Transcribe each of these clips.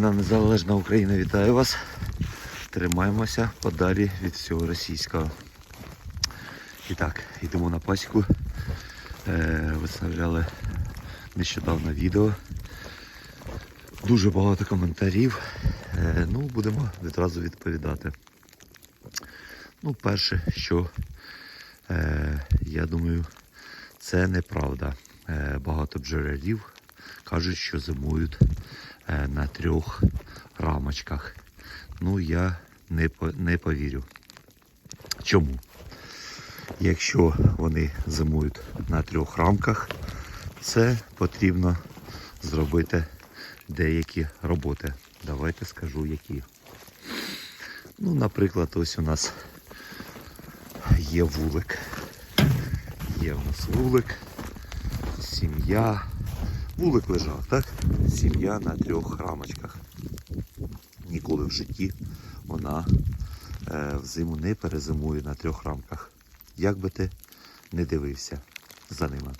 Вільна незалежна Україна вітаю вас. Тримаємося подалі від всього російського. І так, йдемо на пасіку. Е, виставляли нещодавно відео. Дуже багато коментарів. Е, ну, будемо відразу відповідати. Ну, перше, що е, я думаю, це неправда. Багато бджолярів кажуть, що зимують е, на трьох рамочках. Ну, я не, не повірю. Чому? Якщо вони зимують на трьох рамках, це потрібно зробити деякі роботи. Давайте скажу які. Ну, наприклад, ось у нас є вулик. Є у нас вулик, сім'я. Вулик лежав, так? Сім'я на трьох рамочках. Ніколи в житті вона е, взиму не перезимує на трьох рамках. Як би ти не дивився за ними.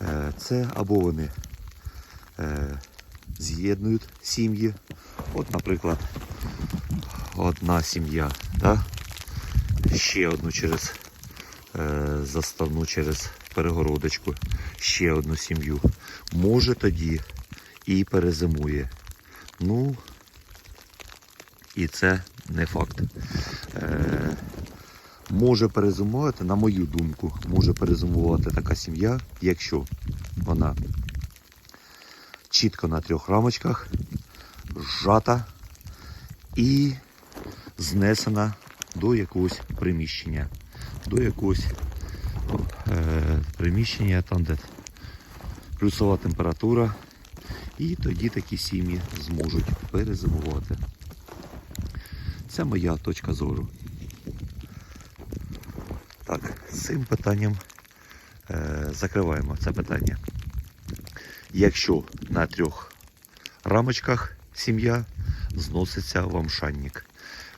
Е, це або вони е, з'єднують сім'ї. От, наприклад, одна сім'я, ще одну через заставну через перегородочку, ще одну сім'ю. Може тоді і перезимує. Ну, і це не факт. Е, може перезимувати, на мою думку, може перезимувати така сім'я, якщо вона чітко на трьох рамочках, зжата і знесена до якогось приміщення. До якогось е, приміщення, там де плюсова температура. І тоді такі сім'ї зможуть перезимувати. Це моя точка зору. Так, з цим питанням е, закриваємо це питання. Якщо на трьох рамочках сім'я зноситься в амшанник,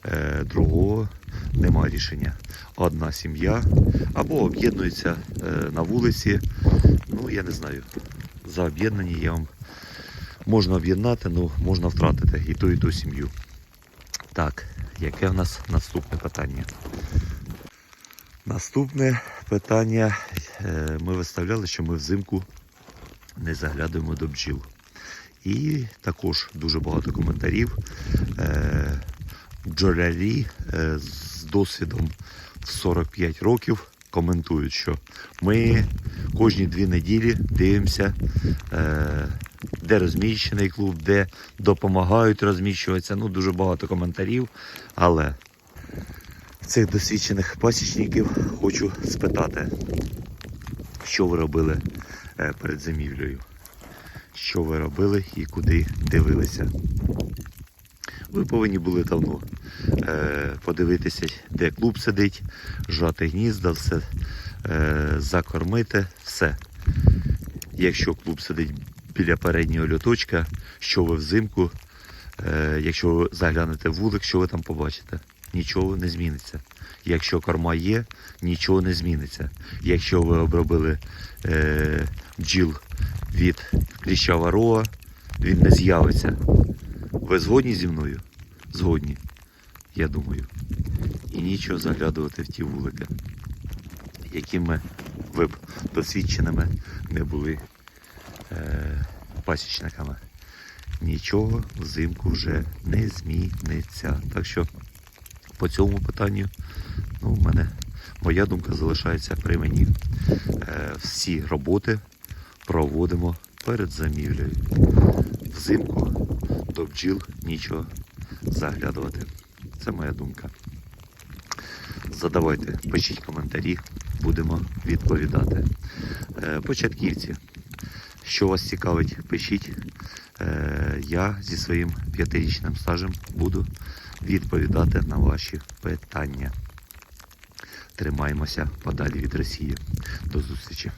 е, другого нема рішення. Одна сім'я або об'єднується е, на вулиці. Ну, я не знаю. За об'єднання я вам можна об'єднати, ну можна втратити і ту, і ту сім'ю. Так, яке в нас наступне питання? Наступне питання. Е, Ми виставляли, що ми взимку не заглядуємо до бджіл. І також дуже багато коментарів. Бджолярі е, з досвідом в 45 років коментують, що ми кожні дві неділі дивимося, е, де розміщений клуб, де допомагають розміщуватися. Ну, дуже багато коментарів. Але цих досвідчених пасічників хочу спитати, що ви робили е, перед зимівлею? Що ви робили і куди дивилися? Ви повинні були давно е, подивитися, де клуб сидить, жати гнізда, все е, закормити, все. Якщо клуб сидить біля переднього льоточка, що ви взимку, е, якщо ви заглянете в вулик, що ви там побачите? Нічого не зміниться. Якщо корма є, нічого не зміниться. Якщо ви обробили е, бджіл від кліща варова, він не з'явиться. Ви згодні зі мною? Згодні, я думаю. І нічого заглядувати в ті вулики, якими ви б досвідченими не були е, пасічниками. Нічого взимку вже не зміниться. Так що по цьому питанню ну, у мене моя думка залишається при мені. Е, всі роботи проводимо перед замівлею. Взимку до бджіл нічого заглядувати. Це моя думка. Задавайте, пишіть коментарі, будемо відповідати. Е, Початківці, що вас цікавить, пишіть. Е, Я зі своїм п'ятирічним стажем буду відповідати на ваші питання. Тримаємося подалі від Росії. До зустрічі.